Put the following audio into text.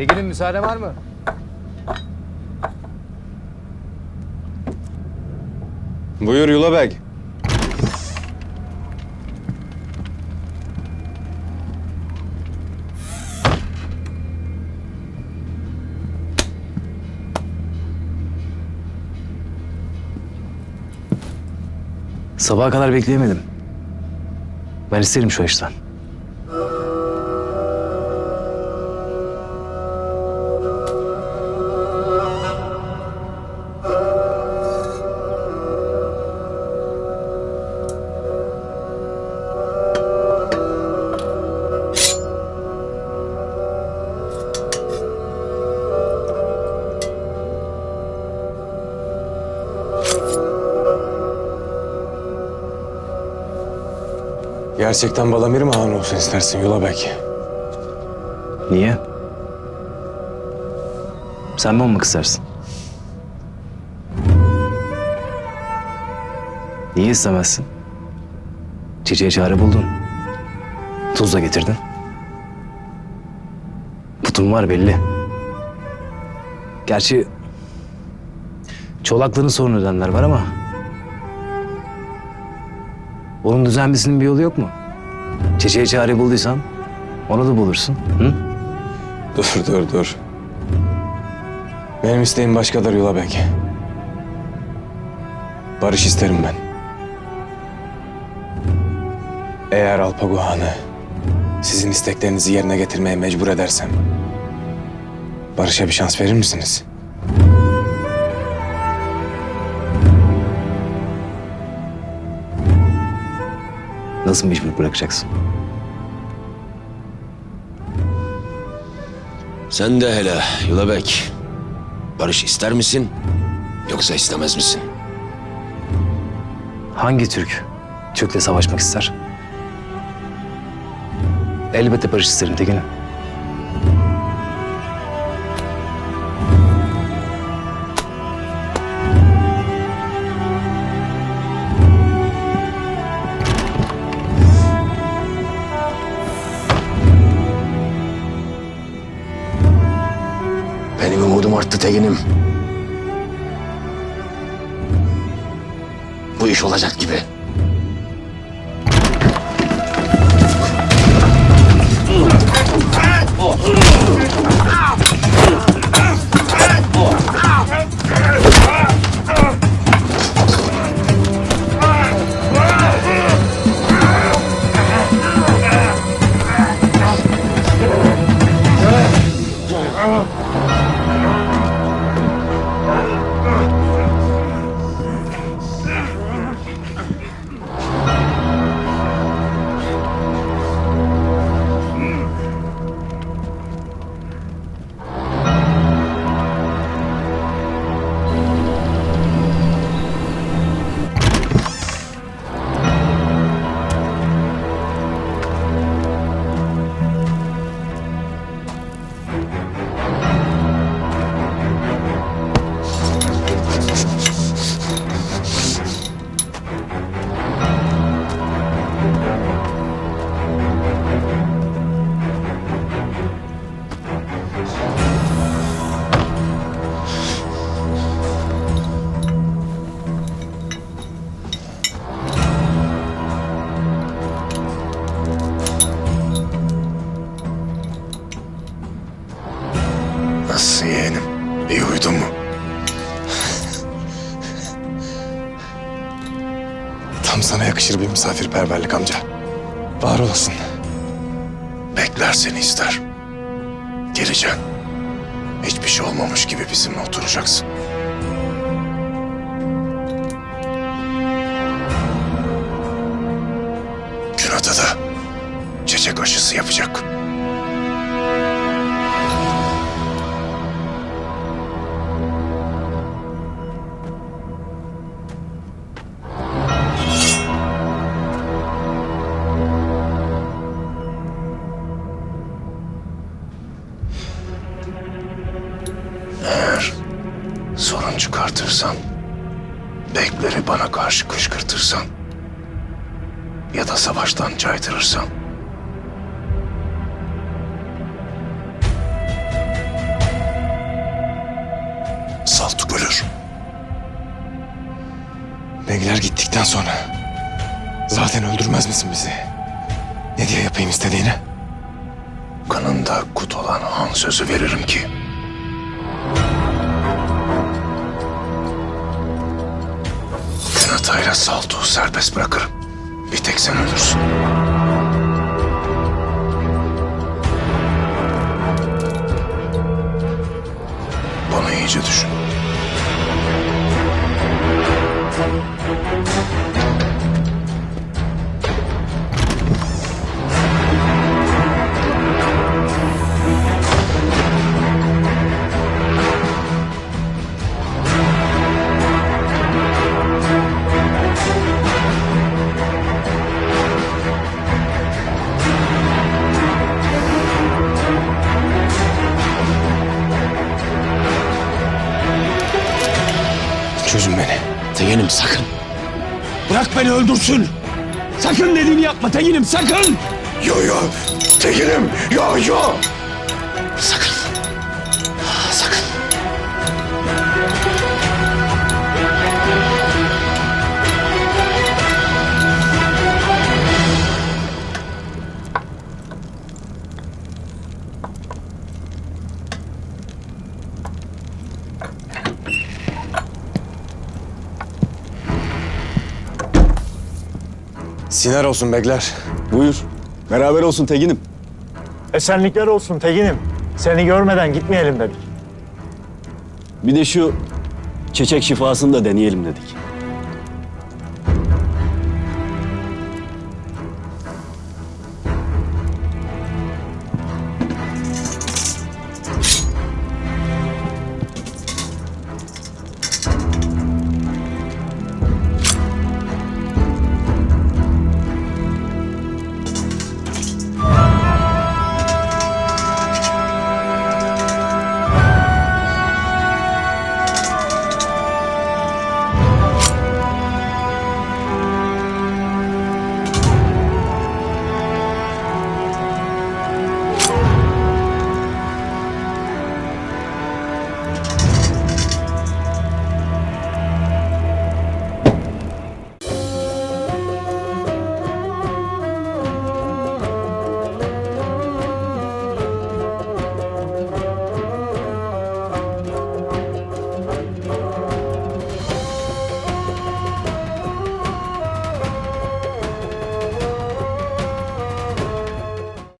Tekin'in müsaade var mı? Buyur Yulabeg. Sabaha kadar bekleyemedim. Ben isterim şu işten. Gerçekten Balamir mi han olsun istersin Yulabeg? Niye? Sen mi olmak istersin? Niye istemezsin? Çiçeğe çare buldun. Tuz da getirdin. Putun var belli. Gerçi çolakların sorun edenler var ama bunun düzenlisinin bir yolu yok mu? Çiçeğe çare bulduysan onu da bulursun. Hı? Dur dur dur. Benim isteğim başkadır Yulabeg. Barış isterim ben. Eğer Alpago Han'ı sizin isteklerinizi yerine getirmeye mecbur edersem... Barış'a bir şans verir misiniz? Nasıl mecbur bırakacaksın? Sen de hele Yulabek. Barış ister misin? Yoksa istemez misin? Hangi Türk Türk'le savaşmak ister? Elbette barış isterim Tekin'im. Benim umudum arttı Tegin'im. Bu iş olacak gibi. İyi uyudun mu? Tam sana yakışır bir misafirperverlik amca. Var olasın. Bekler seni ister. Geleceksin. Hiçbir şey olmamış gibi bizimle oturacaksın. Günat'a da çiçek aşısı yapacak. çıkartırsan, Bekleri bana karşı kışkırtırsan ya da savaştan caydırırsan Saltuk ölür. Bekler gittikten sonra zaten öldürmez misin bizi? Ne diye yapayım istediğini? Kanında kut olan han sözü veririm ki Kenatayla Saltuğu serbest bırakırım. Bir tek sen ölürsün. Beni. Teğenim sakın. Bırak beni öldürsün. Sakın dediğini yapma Teğenim sakın. Yo yo, tekinim, yo yo. Sakın. Siner olsun bekler. Buyur. Beraber olsun Tegin'im. Esenlikler olsun Tegin'im. Seni görmeden gitmeyelim dedik. Bir de şu çiçek şifasını da deneyelim dedik.